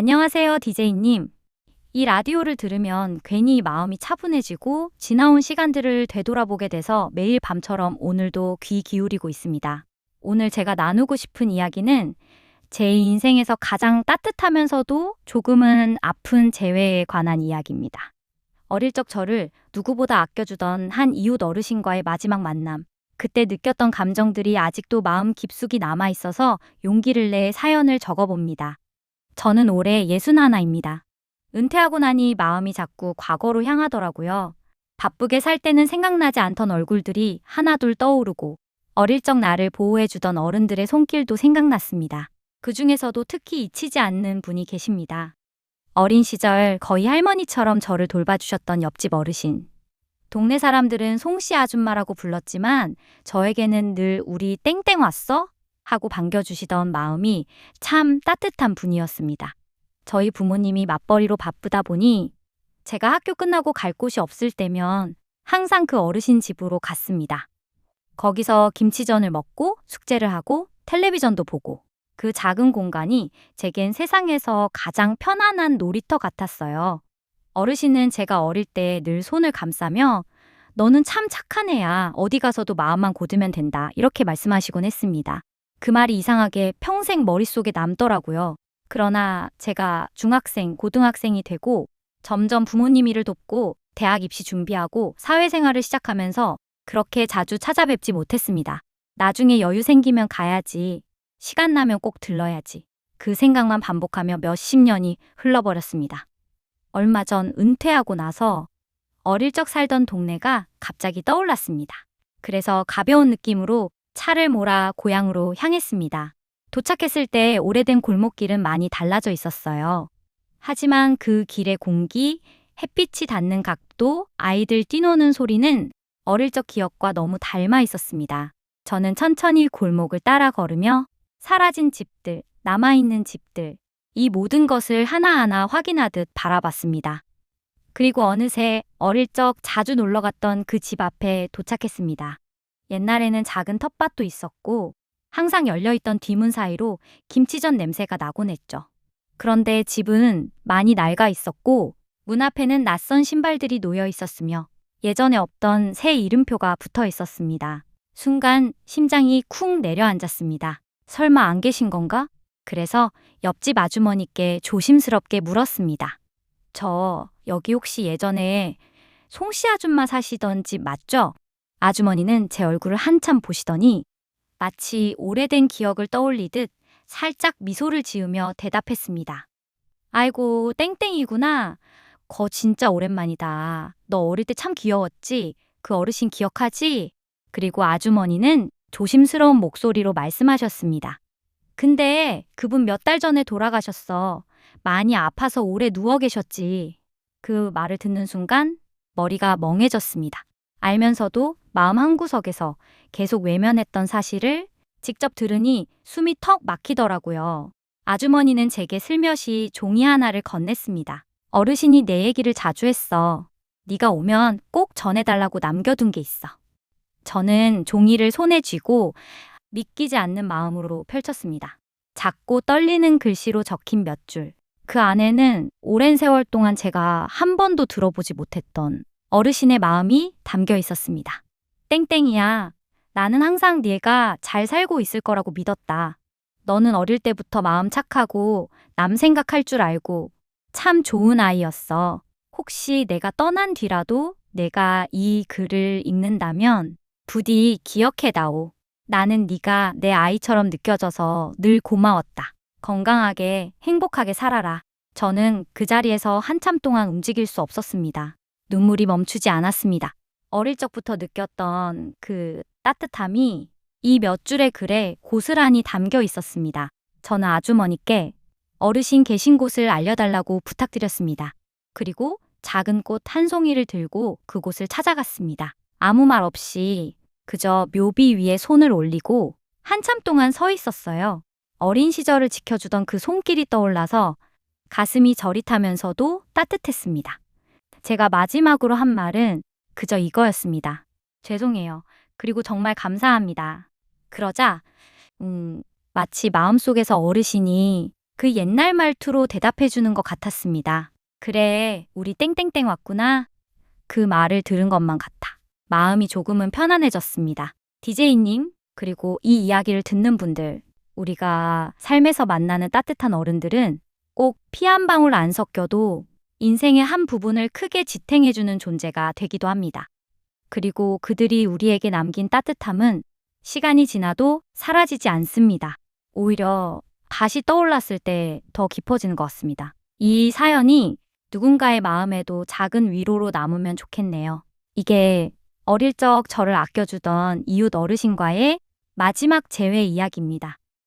안녕하세요, DJ님. 이 라디오를 들으면 괜히 마음이 차분해지고 지나온 시간들을 되돌아보게 돼서 매일 밤처럼 오늘도 귀 기울이고 있습니다. 오늘 제가 나누고 싶은 이야기는 제 인생에서 가장 따뜻하면서도 조금은 아픈 재회에 관한 이야기입니다. 어릴 적 저를 누구보다 아껴주던 한 이웃 어르신과의 마지막 만남. 그때 느꼈던 감정들이 아직도 마음 깊숙이 남아 있어서 용기를 내 사연을 적어봅니다. 저는 올해 61입니다. 은퇴하고 나니 마음이 자꾸 과거로 향하더라고요. 바쁘게 살 때는 생각나지 않던 얼굴들이 하나둘 떠오르고 어릴 적 나를 보호해주던 어른들의 손길도 생각났습니다. 그 중에서도 특히 잊히지 않는 분이 계십니다. 어린 시절 거의 할머니처럼 저를 돌봐주셨던 옆집 어르신. 동네 사람들은 송씨 아줌마라고 불렀지만 저에게는 늘 우리 땡땡 왔어? 하고 반겨주시던 마음이 참 따뜻한 분이었습니다. 저희 부모님이 맞벌이로 바쁘다 보니 제가 학교 끝나고 갈 곳이 없을 때면 항상 그 어르신 집으로 갔습니다. 거기서 김치전을 먹고 숙제를 하고 텔레비전도 보고 그 작은 공간이 제겐 세상에서 가장 편안한 놀이터 같았어요. 어르신은 제가 어릴 때 늘 손을 감싸며 너는 참 착한 애야. 어디 가서도 마음만 고두면 된다. 이렇게 말씀하시곤 했습니다. 그 말이 이상하게 평생 머릿속에 남더라고요. 그러나 제가 중학생, 고등학생이 되고 점점 부모님 일을 돕고 대학 입시 준비하고 사회생활을 시작하면서 그렇게 자주 찾아뵙지 못했습니다. 나중에 여유 생기면 가야지. 시간 나면 꼭 들러야지. 그 생각만 반복하며 몇십 년이 흘러버렸습니다. 얼마 전 은퇴하고 나서 어릴 적 살던 동네가 갑자기 떠올랐습니다. 그래서 가벼운 느낌으로 차를 몰아 고향으로 향했습니다. 도착했을 때 오래된 골목길은 많이 달라져 있었어요. 하지만 그 길의 공기, 햇빛이 닿는 각도, 아이들 뛰노는 소리는 어릴 적 기억과 너무 닮아 있었습니다. 저는 천천히 골목을 따라 걸으며 사라진 집들, 남아있는 집들, 이 모든 것을 하나하나 확인하듯 바라봤습니다. 그리고 어느새 어릴 적 자주 놀러 갔던 그 집 앞에 도착했습니다. 옛날에는 작은 텃밭도 있었고 항상 열려있던 뒤문 사이로 김치전 냄새가 나곤 했죠. 그런데 집은 많이 낡아 있었고 문 앞에는 낯선 신발들이 놓여 있었으며 예전에 없던 새 이름표가 붙어 있었습니다. 순간 심장이 쿵 내려앉았습니다. 설마 안 계신 건가? 그래서 옆집 아주머니께 조심스럽게 물었습니다. 저 여기 혹시 예전에 송씨 아줌마 사시던 집 맞죠? 아주머니는 제 얼굴을 한참 보시더니 마치 오래된 기억을 떠올리듯 살짝 미소를 지으며 대답했습니다. 아이고, 땡땡이구나. 거 진짜 오랜만이다. 너 어릴 때 참 귀여웠지? 그 어르신 기억하지? 그리고 아주머니는 조심스러운 목소리로 말씀하셨습니다. 근데 그분 몇 달 전에 돌아가셨어. 많이 아파서 오래 누워 계셨지. 그 말을 듣는 순간 머리가 멍해졌습니다. 알면서도 마음 한구석에서 계속 외면했던 사실을 직접 들으니 숨이 턱 막히더라고요. 아주머니는 제게 슬며시 종이 하나를 건넸습니다. 어르신이 내 얘기를 자주 했어. 네가 오면 꼭 전해달라고 남겨둔 게 있어. 저는 종이를 손에 쥐고 믿기지 않는 마음으로 펼쳤습니다. 작고 떨리는 글씨로 적힌 몇 줄. 그 안에는 오랜 세월 동안 제가 한 번도 들어보지 못했던 어르신의 마음이 담겨 있었습니다. 땡땡이야. 나는 항상 네가 잘 살고 있을 거라고 믿었다. 너는 어릴 때부터 마음 착하고 남 생각할 줄 알고 참 좋은 아이였어. 혹시 내가 떠난 뒤라도 내가 이 글을 읽는다면 부디 기억해다오. 나는 네가 내 아이처럼 느껴져서 늘 고마웠다. 건강하게 행복하게 살아라. 저는 그 자리에서 한참 동안 움직일 수 없었습니다. 눈물이 멈추지 않았습니다. 어릴 적부터 느꼈던 그 따뜻함이 이 몇 줄의 글에 고스란히 담겨 있었습니다. 저는 아주머니께 어르신 계신 곳을 알려달라고 부탁드렸습니다. 그리고 작은 꽃 한 송이를 들고 그곳을 찾아갔습니다. 아무 말 없이 그저 묘비 위에 손을 올리고 한참 동안 서 있었어요. 어린 시절을 지켜주던 그 손길이 떠올라서 가슴이 저릿하면서도 따뜻했습니다. 제가 마지막으로 한 말은 그저 이거였습니다. 죄송해요. 그리고 정말 감사합니다. 그러자, 음, 마치 마음속에서 어르신이 그 옛날 말투로 대답해 주는 것 같았습니다. 그래, 우리 땡땡땡 왔구나. 그 말을 들은 것만 같아. 마음이 조금은 편안해졌습니다. DJ님, 그리고 이 이야기를 듣는 분들, 우리가 삶에서 만나는 따뜻한 어른들은 꼭 피 한 방울 안 섞여도 인생의 한 부분을 크게 지탱해주는 존재가 되기도 합니다. 그리고 그들이 우리에게 남긴 따뜻함은 시간이 지나도 사라지지 않습니다. 오히려 다시 떠올랐을 때 더 깊어지는 것 같습니다. 이 사연이 누군가의 마음에도 작은 위로로 남으면 좋겠네요. 이게 어릴 적 저를 아껴주던 이웃 어르신과의 마지막 재회 이야기입니다.